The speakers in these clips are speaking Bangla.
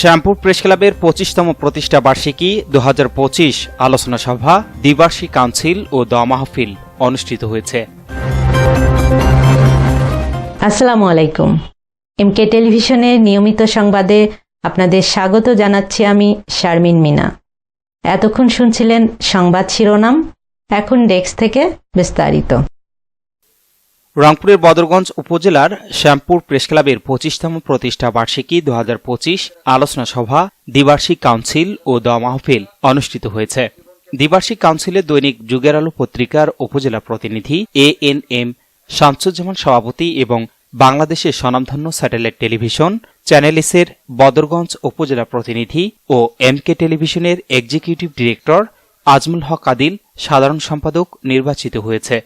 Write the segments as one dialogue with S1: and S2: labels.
S1: শ্যামপুর প্রেস ক্লাবের পঁচিশতম প্রতিষ্ঠা বার্ষিকী দু হাজার পঁচিশ আলোচনা সভা, দ্বিবার্ষিক কাউন্সিল ও দোয়া মাহফিল অনুষ্ঠিত হয়েছে।
S2: আসসালামু আলাইকুম। এমকে টেলিভিশনের নিয়মিত সংবাদে আপনাদের স্বাগত জানাচ্ছি আমি শারমিন মিনা। এতক্ষণ শুনছিলেন সংবাদ শিরোনাম, এখন ডেস্ক থেকে বিস্তারিত।
S1: রংপুরের বদরগঞ্জ উপজেলার শ্যামপুর প্রেস ক্লাবের পঁচিশতম প্রতিষ্ঠা বার্ষিকী দু হাজার পঁচিশ আলোচনা সভা, দ্বিবার্ষিক কাউন্সিল ও দ মাহফিল অনুষ্ঠিত হয়েছে। দ্বিবার্ষিক কাউন্সিলে দৈনিক যুগের আলো পত্রিকার উপজেলা প্রতিনিধি এ এন এম শামসুজ্জামান সভাপতি এবং বাংলাদেশের স্বনামধন্য স্যাটেলাইট টেলিভিশন চ্যানেলিসের বদরগঞ্জ উপজেলা প্রতিনিধি ও এমকে টেলিভিশনের এক্সিকিউটিভ ডিরেক্টর আজমুল হক আদিল সাধারণ সম্পাদক নির্বাচিত হয়েছে।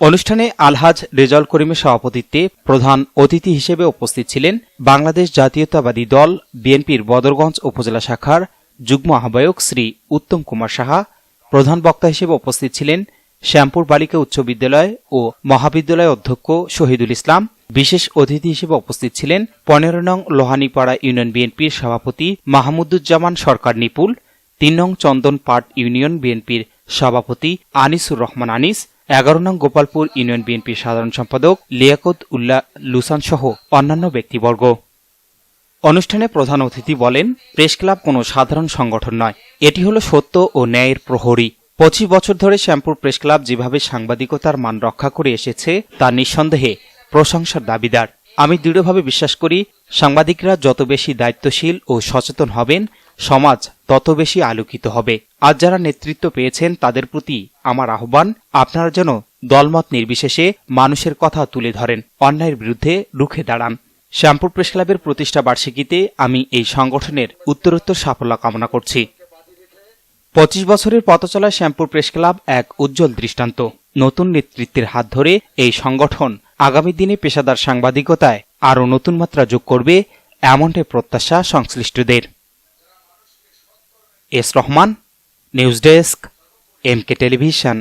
S1: অনুষ্ঠানে আলহাজ রেজাউল করিমের সভাপতিত্বে প্রধান অতিথি হিসেবে উপস্থিত ছিলেন বাংলাদেশ জাতীয়তাবাদী দল, বিএনপির বদরগঞ্জ উপজেলা শাখার যুগ্ম আহ্বায়ক শ্রী উত্তম কুমার সাহা, প্রধান বক্তা হিসেবে উপস্থিত ছিলেন শ্যামপুর বালিকা উচ্চ বিদ্যালয় ও মহাবিদ্যালয় অধ্যক্ষ শহীদুল ইসলাম। বিশেষ অতিথি হিসেবে উপস্থিত ছিলেন পনেরো নং লোহানীপাড়া ইউনিয়ন বিএনপির সভাপতি মাহমুদুজ্জামান সরকার নিপুল, তিন নং চন্দন পাট ইউনিয়ন বিএনপির সভাপতি আনিসুর রহমান আনিস এগারো নং গোপালপুর ইউনিয়ন বিএনপির সাধারণ সম্পাদক লিয়াকত উল্লাহ লুসান সহ অন্যান্য ব্যক্তিবর্গ। অনুষ্ঠানে প্রধান অতিথি বলেন, প্রেস ক্লাব কোনো সাধারণ সংগঠন নয়। এটি হলো সত্য ও ন্যায়ের প্রহরী। পঁচিশ বছর ধরে শ্যামপুর প্রেস ক্লাব যেভাবে সাংবাদিকতার মান রক্ষা করে এসেছে, তা নিঃসন্দেহে প্রশংসার দাবিদার। আমি দৃঢ়ভাবে বিশ্বাস করি, সাংবাদিকরা যত বেশি দায়িত্বশীল ও সচেতন হবেন, সমাজ তত বেশি আলোকিত হবে। আজ যারা নেতৃত্ব পেয়েছেন, তাদের প্রতি আমার আহ্বান, আপনারা যেন দলমত নির্বিশেষে মানুষের কথা তুলে ধরেন, অন্যায়ের বিরুদ্ধে রুখে দাঁড়ান। শ্যামপুর প্রেস ক্লাবের প্রতিষ্ঠা বার্ষিকীতে আমি এই সংগঠনের উত্তরোত্তর সাফল্য কামনা করছি। পঁচিশ বছরের পথচলা শ্যামপুর প্রেস ক্লাব এক উজ্জ্বল দৃষ্টান্ত। নতুন নেতৃত্বের হাত ধরে এই সংগঠন আগামী দিনে পেশাদার সাংবাদিকতায় আরও নতুন মাত্রা যোগ করবে এমনটাই প্রত্যাশা সংশ্লিষ্টদের। S Rahman, news desk, MK television.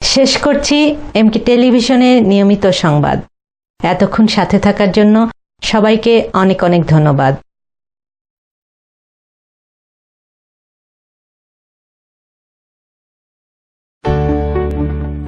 S2: শেষ করছি এমকে টেলিভিশনের নিয়মিত সংবাদ। এতক্ষণ সাথে থাকার জন্য সবাইকে অনেক অনেক ধন্যবাদ।